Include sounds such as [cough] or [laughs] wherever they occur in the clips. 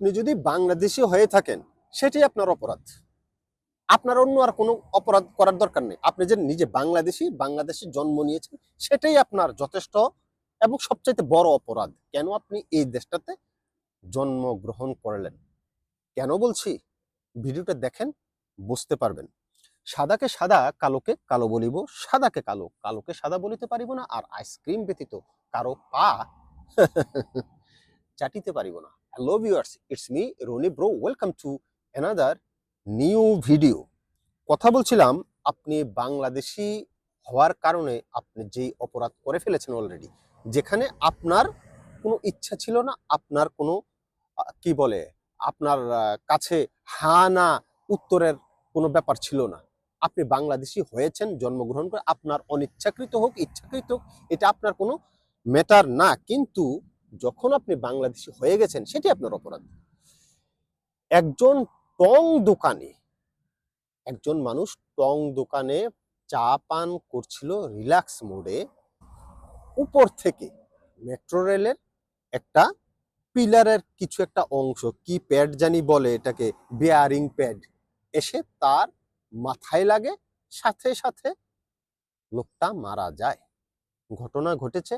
আপনি যদি বাংলাদেশি হয়ে থাকেন, সেটাই আপনার অপরাধ। আপনার অন্য আর কোনো অপরাধ করার দরকার নেই। আপনি যে নিজে বাংলাদেশি, বাংলাদেশে জন্ম নিয়েছেন, সেটাই আপনার যথেষ্ট এবং সবচাইতে বড় অপরাধ। কেন আপনি এই দেশটাতে জন্মগ্রহণ করলেন? কেন বলছি? ভিডিওটা দেখেন, বুঝতে পারবেন। সাদাকে সাদা, কালোকে কালো বলিব। সাদাকে কালো, কালোকে সাদা বলিতে পারিব না, আর আইসক্রিম ব্যতীত কারও পা [laughs] চাটিতে পারিব না। Hello viewers it's me Rony bro welcome to another new video কথা বলছিলাম, আপনি বাংলাদেশি হওয়ার কারণে আপনি যেই অপরাধ করে ফেলেছেন অলরেডি যেখানে আপনার কোনো ইচ্ছা ছিল না, আপনার কোনো কি বলে, আপনার কাছে হা না উত্তরের কোনো ব্যাপার ছিল না। আপনি বাংলাদেশি হয়েছেন, জন্মগ্রহণ করে, আপনার অনিচ্ছাকৃত হোক, ইচ্ছাকৃত হোক, এটা আপনার কোনো ম্যাটার না। কিন্তু যখন আপনি বাংলাদেশি হয়ে গেছেন, সেটি আপনার অপরাধ। একজন টং দোকানে, একজন মানুষ টং দোকানে চা পান করছিল রিল্যাক্স মোডে, উপর থেকে মেট্রো রেলের একটা পিলারের কিছু একটা অংশ, কি প্যাড জানি বলে এটাকে, বেয়ারিং প্যাড, এসে তার মাথায় লাগে, সাথে সাথে লোকটা মারা যায়। ঘটনা ঘটেছে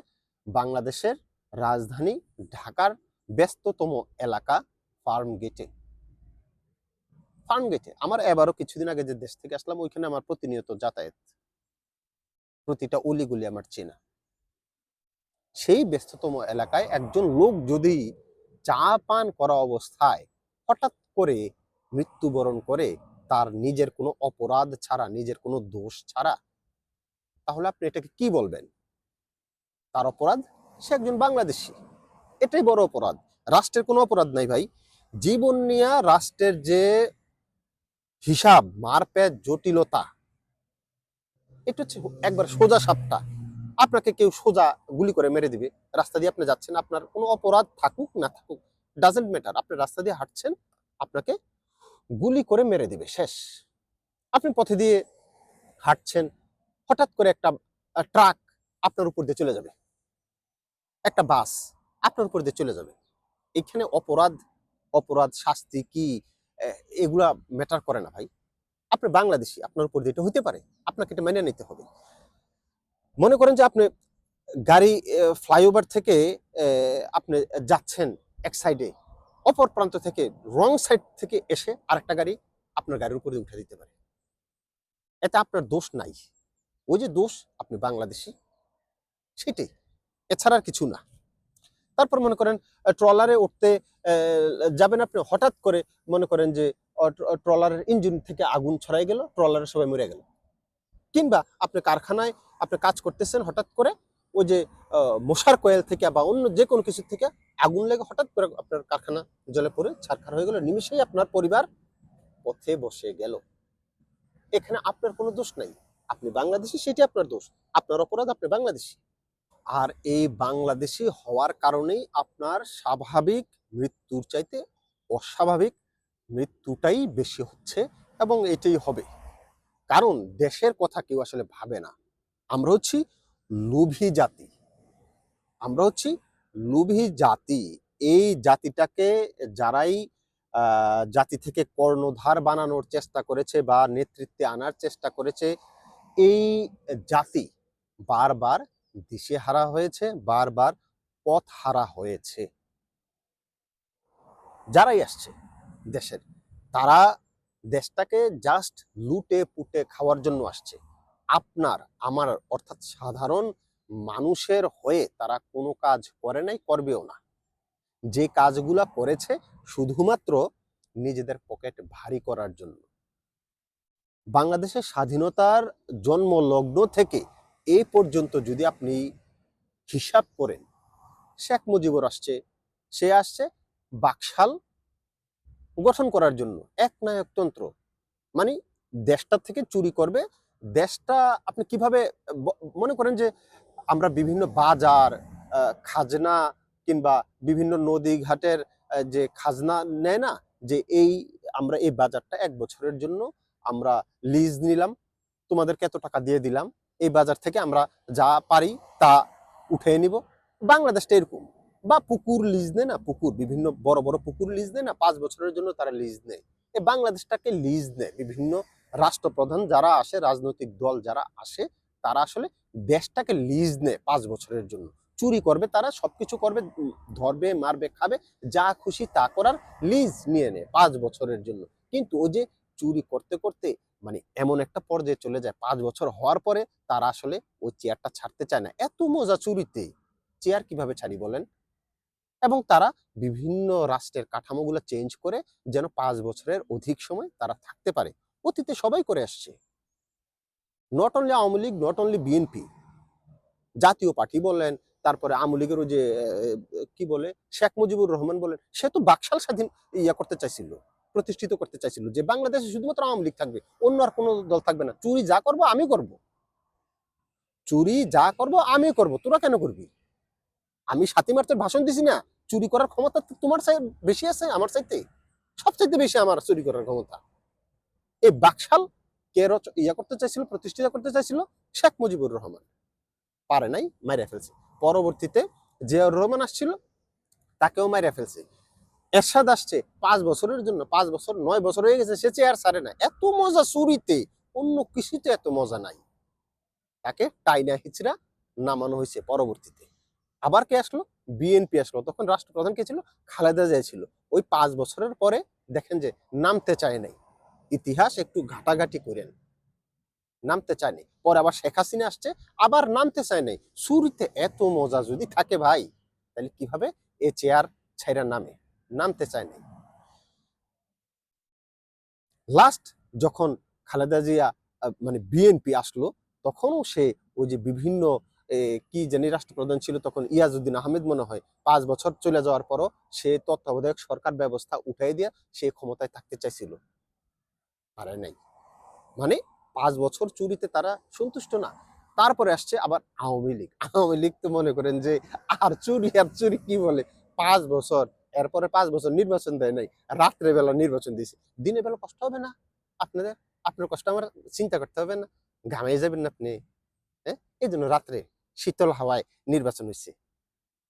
বাংলাদেশের রাজধানী ঢাকার ব্যস্ততম এলাকা ফার্ম গেটে ফার্ম গেটে আমার এবারও কিছুদিন আগে যে দেশ থেকে আসলাম, ওইখানে আমার প্রতিনিয়ত যাতায়াত। প্রতিটা অলিগুলি আমার চেনা। সেই ব্যস্ততম এলাকায় একজন লোক যদি চা পান করা অবস্থায় হঠাৎ করে মৃত্যুবরণ করে, তার নিজের কোনো অপরাধ ছাড়া, নিজের কোনো দোষ ছাড়া, তাহলে আপনি এটাকে কি বলবেন? তার অপরাধ? সে একজন বাংলাদেশি। এটাই বড় অপরাধ। রাষ্ট্রের কোনো অপরাধ নাই ভাই। জীবন নিয়ে রাষ্ট্রের যে হিসাব মারপ্যাচ জটিলতা, এটা হচ্ছে একবার সোজা সাপটা। আপনাকে কেউ সোজা গুলি করে মেরে দিবে। রাস্তা দিয়ে আপনি যাচ্ছেন, আপনার কোনো অপরাধ থাকুক, না থাকুক ডাজেন্ট ম্যাটার আপনি রাস্তা দিয়ে হাঁটছেন, আপনাকে গুলি করে মেরে দিবে, শেষ। আপনি পথে দিয়ে হাঁটছেন, হঠাৎ করে একটা ট্রাক আপনার উপর দিয়ে চলে যাবে। একটা বাস আপনার উপর দিয়ে চলে যাবে। এখানে অপরাধ অপরাধ শাস্তি কি এগুলা ম্যাটার করে না ভাই। আপনি বাংলাদেশি, আপনার উপর দিয়ে এটা হতে পারে, আপনাকে এটা মেনে নিতে হবে। মনে করেন যে আপনি গাড়ি ফ্লাইওভার থেকে আপনি যাচ্ছেন এক সাইডে অপর প্রান্ত থেকে রং সাইড থেকে এসে আরেকটা গাড়ি আপনার গাড়ির উপরে উঠে দিতে পারে। এতে আপনার দোষ নাই। ওই যে দোষ, আপনি বাংলাদেশি, সেটাই। এছাড়া কিছু না। তারপর মনে করেন ট্রলারে উঠতে যাবেন আপনি, হঠাৎ করে মনে করেন যে ট্রলারের ইঞ্জিন থেকে আগুন ছড়াই গেল, ট্রলারে সবাই মরে গেল। কিংবা আপনি কারখানায়, আপনি কাজ করতেছেন হঠাৎ করে, ওই যে মশার কয়েল থেকে বা অন্য যে কোনো কিছু থেকে আগুন লেগে হঠাৎ করে আপনার কারখানা জলে পড়ে, ছারখার হয়ে গেল, নিমিশেই আপনার পরিবার পথে বসে গেল। এখানে আপনার কোনো দোষ নাই। আপনি বাংলাদেশি, সেটি আপনার দোষ। আপনার অপরাধ, আপনি বাংলাদেশি। আর এই বাংলাদেশি হওয়ার কারণেই আপনার স্বাভাবিক মৃত্যুর চাইতে অস্বাভাবিক মৃত্যুটাই বেশি হচ্ছে এবং এটাই হবে। কারণ দেশের কথা কেউ আসলে ভাবে না। আমরা হচ্ছি লোভী জাতি। আমরা হচ্ছি লোভী জাতি। এই জাতিটাকে যারাই জাতি থেকে কর্ণধার বানানোর চেষ্টা করেছে বা নেতৃত্বে আনার চেষ্টা করেছে, এই জাতি বারবার দিশে হারা হয়েছে, বারবার পথ হারা হয়েছে। যারাই আসছে দেশের, তারা দেশটাকে জাস্ট লুটে পুটে খাওয়ার জন্য আসছে। আপনার, আমার অর্থাৎ সাধারণ মানুষের হয়ে তারা কোনো কাজ করে নাই, করবেও না। যে কাজগুলা করেছে শুধুমাত্র নিজেদের পকেট ভারী করার জন্য। বাংলাদেশের স্বাধীনতার জন্ম লগ্ন থেকে এই পর্যন্ত যদি আপনি হিসাব করেন, শেখ মুজিবুর আসছে, সে আসছে বাকশাল গঠন করার জন্য, এক নায়কতন্ত্র। মানে দেশটা থেকে চুরি করবে, দেশটা আপনি কীভাবে মনে করেন যে আমরা বিভিন্ন বাজার খাজনা কিংবা বিভিন্ন নদী ঘাটের যে খাজনা নেয় না, যে এই আমরা এই বাজারটা এক বছরের জন্য আমরা লিজ নিলাম, তোমাদেরকে এত টাকা দিয়ে দিলাম এই বাজার থেকে আমরা যা পারি তা উঠিয়ে নিব। বাংলাদেশটা এরকম। বা পুকুর লিজ নেয় না, পুকুর, বিভিন্ন বড় বড় পুকুর লিজ নেয় না, পাঁচ বছরের জন্য তারা লিজ নেয়। এই বাংলাদেশটাকে লিজ নেয় বিভিন্ন রাষ্ট্রপ্রধান যারা আসে, রাজনৈতিক দল যারা আসে, তারা আসলে দেশটাকে লিজ নেয় পাঁচ বছরের জন্য। চুরি করবে তারা, সবকিছু করবে, ধরবে, মারবে, খাবে, যা খুশি তা করার লিজ নিয়ে নেয় পাঁচ বছরের জন্য। কিন্তু ওই যে চুরি করতে করতে মানে এমন একটা পর্যায়ে চলে যায়। পাঁচ বছর হওয়ার পরে তারা আসলে ওই চেয়ারটা ছাড়তে চায় না। এত মজা চুরিতে। চেয়ার কীভাবে ছাড়ি বলেন? এবং তারা বিভিন্ন রাষ্ট্রের কাঠামোগুলো চেঞ্জ করে যেন পাঁচ বছরের অধিক সময় তারা থাকতে পারে। অতীতে সবাই করে আসছে। Not only Awami League not only BNP Jatiya Party বলেন, তারপরে আওয়ামী লীগের ওই যে কি বলে, শেখ মুজিবুর রহমান বলেন, সে তো বাকশাল স্বাধীন ইয়া করতে চাইছিল। প্রতিষ্ঠিত করতে চাইছিল যে বাংলাদেশে শুধুমাত্র আওয়ামী লীগ থাকবে, অন্য আর কোনো দল থাকবে না। চুরি যা করব আমি করব। চুরি যা করব আমি করব। তোরা কেন করবি? আমি সাতই মার্চের ভাষণ দিছি না। চুরি করার ক্ষমতা তোমার চাই বেশি আছে আমার চাইতে? সবচাইতে বেশি আমার চুরি করার ক্ষমতা। এই বাকশাল কে রচ- ইয়া করতে চাইছিল, প্রতিষ্ঠিত করতে চাইছিল? শেখ মুজিবুর রহমান। পারে নাই, মাইরা ফেলছে। পরবর্তীতে জিয়াউর রহমান আসছিল, তাকেও মাইরা ফেলছে। এরশাদ আসছে পাঁচ বছরের জন্য, পাঁচ বছর, নয় বছর হয়ে গেছে, সে চেয়ার ছাড়ে না। এত মজা চুরিতে, অন্য কিছুতে এত মজা নাই। তাকে টাইনা হিচড়া নামানো হয়েছে পরবর্তীতে। আবার কে আসলো? বিএনপি আসলো। তখন রাষ্ট্রপ্রধান কে ছিল? খালেদা জিয়া ছিল। ওই পাঁচ বছরের পরে দেখেন যে নামতে চায় নাই। ইতিহাস একটু ঘাটাঘাটি করেন। নামতে চায় নাই। পরে আবার শেখ হাসিনা আসছে, আবার নামতে চায় নাই। শুরুতে এত মজা যদি থাকে ভাই, তাহলে কীভাবে এ চেয়ার ছাইরা নামে? নামতে চায় নাই। লাস্ট যখন খালেদা জিয়া মানে বিএনপি আসলো, তখনও সে ওই যে বিভিন্ন কি জানি রাষ্ট্রপ্রধান ছিল, তখন ইয়াজউদ্দিন আহমেদ মনে হয়, পাঁচ বছর চলে যাওয়ার পরও সে তত্ত্বাবধায়ক সরকার ব্যবস্থা উঠাই দিয়া সে ক্ষমতায় থাকতে চাইছিল। পারে নাই। মানে পাঁচ বছর চুরিতে তারা সন্তুষ্ট না। তারপরে আসছে আবার আওয়ামী লীগ। আওয়ামী লীগ তো মনে করেন যে, আর চুরি আর চুরি কি বলে? পাঁচ বছর এরপরে পাঁচ বছর নির্বাচন দেয় নাই, রাত্রে বেলা নির্বাচন দিয়েছে দিনের বেলা কষ্ট হবে না আপনাদের? আপনার কষ্ট আমার চিন্তা করতে হবে না। ঘামে যাবেন আপনি হ্যাঁ? এই জন্য রাত্রে শীতল হাওয়ায় নির্বাচন হয়েছে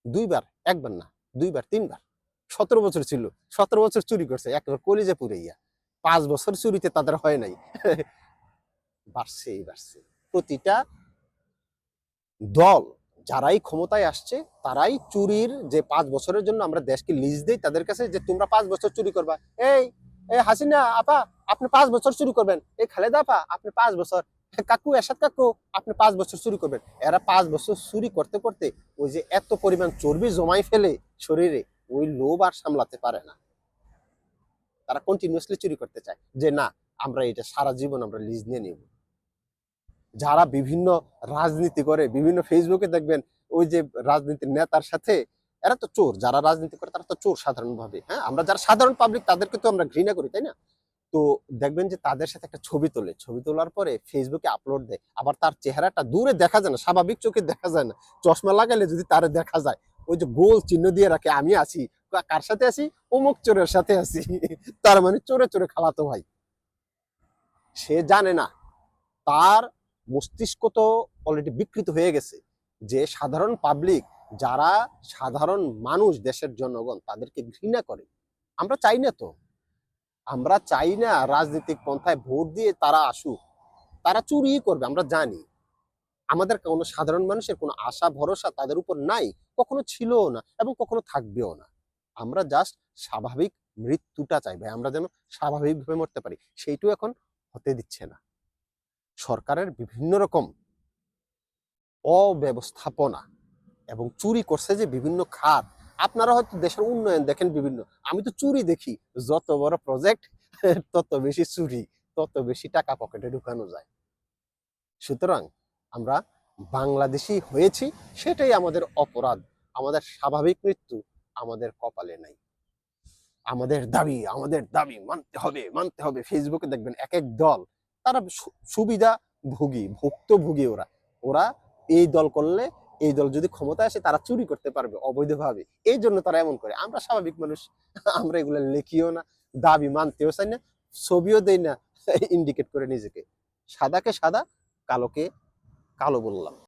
দুইবার, একবার না, দুইবার, তিনবার। সতেরো বছর ছিল, সতেরো বছর চুরি করছে, একবার কলিজে পুরে ইয়া পাঁচ বছর চুরিতে তাদের হয় নাই। বাড়ছেই বাড়ছে। প্রতিটা দল যারাই ক্ষমতায় আসছে, তারাই চুরির যে পাঁচ বছরের জন্য আমরা দেশকে লিজ দেই, তাদের কাছে যে তোমরা পাঁচ বছর চুরি করবা। এই এই হাসিনা, আপা, আপনি পাঁচ বছর চুরি করবেন। এই খালেদা আপা, আপনি পাঁচ বছর। কাকু, এরশাদ কাকু, আপনি পাঁচ বছর চুরি করবেন। এরা পাঁচ বছর চুরি করতে করতে ওই যে এত পরিমাণ চর্বি জমাই ফেলে শরীরে, ওই লোভ আর সামলাতে পারে না। তারা কন্টিনিউসলি চুরি করতে চায় যে, না, আমরা এটা সারা জীবন আমরা লিজ নিয়ে নিব। যারা বিভিন্ন রাজনীতি করে, বিভিন্ন ফেসবুকে দেখবেন ওই যে রাজনীতির নেতার সাথে এরা তো চোর, যারা রাজনীতি করে তারা তো চোর সাধারণভাবে হ্যাঁ? আমরা যারা সাধারণ পাবলিক তাদেরকে তো আমরা ঘৃণা করি, তাই না? তো দেখবেন যে তাদের সাথে একটা ছবি তোলে, ছবি তোলার পরে ফেসবুকে আপলোড দেয়, আবার তার চেহারাটা দূরে দেখা যায় না, স্বাভাবিক চোখে দেখা যায় না, চশমা লাগালে যদি তারে দেখা যায়, ওই যে গোল চিহ্ন দিয়ে রাখে, আমি আছি। কার সাথে আছি? অমুক চোরের সাথে আছি। তার মানে চোরে চোরে খালাতো ভাই। সে জানে না, তার মস্তিষ্ক তো অলরেডি বিকৃত হয়ে গেছে যে সাধারণ পাবলিক যারা সাধারণ মানুষ দেশের জনগণ তাদেরকে ঘৃণা করে। আমরা চাই না তো। আমরা চাই না রাজনৈতিক পন্থায় ভোট দিয়ে তারা আসুক। তারা চুরি করবে, আমরা জানি। আমাদের কোনো সাধারণ মানুষের কোনো আশা, ভরসা তাদের উপর নাই, কখনো ছিলও না এবং কখনো থাকবেও না। আমরা জাস্ট স্বাভাবিক মৃত্যুটা চাই ভাই, আমরা যেন স্বাভাবিকভাবে মরতে পারি। সেইটাও এখন হতে দিচ্ছে না। সরকারের বিভিন্ন রকম অব্যবস্থাপনা এবং চুরি করছে যে বিভিন্ন খাত। আপনারা হয়তো দেশের উন্নয়ন দেখেন বিভিন্ন। আমি তো চুরি দেখি। যত বড় প্রজেক্ট [laughs] তত বেশি চুরি, তত বেশি টাকা পকেটে ঢুকানো যায়। সুতরাং আমরা বাংলাদেশি হয়েছি, সেটাই আমাদের অপরাধ। আমাদের স্বাভাবিক মৃত্যু আমাদের কপালে নাই। আমাদের দাবি আমাদের দাবি মানতে হবে মানতে হবে। ফেসবুকে দেখবেন এক এক দল তারা সুবিধা ভোগী ভুক্তভোগী ওরা। ওরা এই দল করলে এই দল যদি ক্ষমতা আসে তারা চুরি করতে পারবে অবৈধভাবে। এই জন্য তারা এমন করে। আমরা স্বাভাবিক মানুষ, আমরা এগুলো লেখিও না, দাবি মানতেও চাই না, ছবিও দেই না ইন্ডিকেট করে নিজেকে। সাদাকে সাদা, কালোকে কালো বললাম।